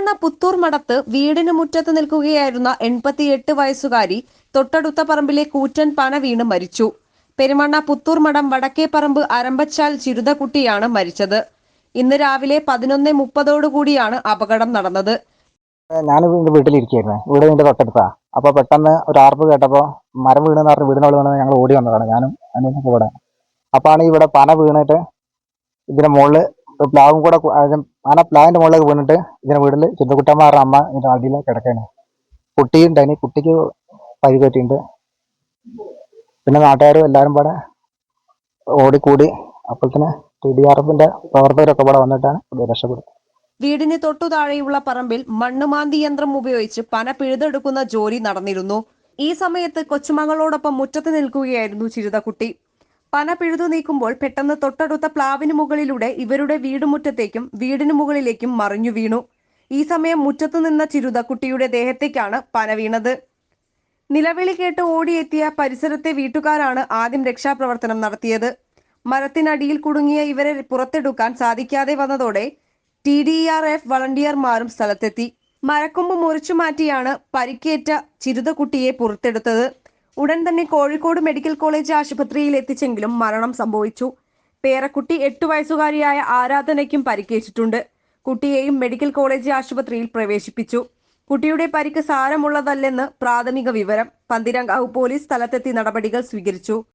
പെരുമണ്ണ പുത്തൂർ മടത്ത് വീടിന് മുറ്റത്ത് നിൽക്കുകയായിരുന്ന എൺപത്തിയെട്ട് വയസ്സുകാരി തൊട്ടടുത്ത പറമ്പിലെ കൂറ്റൻ പന വീണ് മരിച്ചു. പെരുമണ്ണ പുത്തൂർ മഠം വടക്കേ പറമ്പ് അരമ്പച്ചാൽ ചിരുതക്കുട്ടിയാണ് മരിച്ചത്. ഇന്ന് രാവിലെ പതിനൊന്ന് മുപ്പതോടുകൂടിയാണ് അപകടം നടന്നത്. ഞാൻ വീണ്ടും വീട്ടിലിരിക്കുകയായിരുന്നു വീട് വീണ്ടും തൊട്ടടുത്താ. അപ്പൊ പെട്ടെന്ന് ഒരു ആർപ്പ് കേട്ടപ്പോ മരം വീണെന്ന് പറഞ്ഞ് വീടിനോട് വീണെന്ന് ഞങ്ങൾ ഓടി വന്നതാണ്. ഞാനും അനിയനും കൂടെ ഇവിടെ. പന വീണിട്ട് ഇതിന്റെ മുകളിൽ പ്ലാവും കൂടെ കു- പ്ലാവിന്റെ മുകളിലേക്ക് വീണിട്ട് ഇതിന്റെ വീട്ടിൽ ചിന്തക്കുട്ടന്മാരുടെ അമ്മ ഇതിന്റെ അടിയിൽ കുട്ടിയും കുട്ടിയുണ്ടായിന് കുട്ടിക്ക് പരിപറ്റിയിട്ടുണ്ട് പിന്നെ നാട്ടുകാരും എല്ലാവരും പാടെ ഓടിക്കൂടി അപ്പോഴത്തേന് ടി ഡി ആർ എഫിന്റെ പ്രവർത്തകരൊക്കെ ഇവിടെ വന്നിട്ടാണ് രക്ഷപ്പെടുന്നത്. വീടിന് തൊട്ടു താഴെയുള്ള പറമ്പിൽ മണ്ണുമാന്തി യന്ത്രം ഉപയോഗിച്ച് പന പിഴുതെടുക്കുന്ന ജോലി നടന്നിരുന്നു. ഈ സമയത്ത് കൊച്ചുമകളോടൊപ്പം മുറ്റത്ത് നിൽക്കുകയായിരുന്നു ചിരുതക്കുട്ടി പന പിഴുതു നീക്കുമ്പോൾ പെട്ടെന്ന് തൊട്ടടുത്ത പ്ലാവിന് മുകളിലൂടെ ഇവരുടെ വീടുമുറ്റത്തേക്കും വീടിന് മുകളിലേക്കും മറിഞ്ഞു വീണു. ഈ സമയം മുറ്റത്തുനിന്ന നിന്ന ചിരുതക്കുട്ടിയുടെ ദേഹത്തേക്കാണ് പന വീണത്. നിലവിളി കേട്ട് ഓടിയെത്തിയ പരിസരത്തെ വീട്ടുകാരാണ് ആദ്യം രക്ഷാപ്രവർത്തനം നടത്തിയത്. മരത്തിനടിയിൽ കുടുങ്ങിയ ഇവരെ പുറത്തെടുക്കാൻ സാധിക്കാതെ വന്നതോടെ ടി ഡി ആർ എഫ് വളണ്ടിയർമാരും സ്ഥലത്തെത്തി. മരക്കൊമ്പ് മുറിച്ചു മാറ്റിയാണ് പരിക്കേറ്റ ചിരുതക്കുട്ടിയെ പുറത്തെടുത്തത്. ഉടൻ തന്നെ കോഴിക്കോട് മെഡിക്കൽ കോളേജ് ആശുപത്രിയിൽ എത്തിച്ചെങ്കിലും മരണം സംഭവിച്ചു. പേരക്കുട്ടി എട്ടു വയസ്സുകാരിയായ ആരാധനയ്ക്കും പരിക്കേറ്റിട്ടുണ്ട്. കുട്ടിയെയും മെഡിക്കൽ കോളേജ് ആശുപത്രിയിൽ പ്രവേശിപ്പിച്ചു. കുട്ടിയുടെ പരിക്ക് സാരമുള്ളതല്ലെന്ന് പ്രാഥമിക വിവരം. പന്തിരങ്കാവ് പോലീസ് സ്ഥലത്തെത്തി നടപടികൾ സ്വീകരിച്ചു.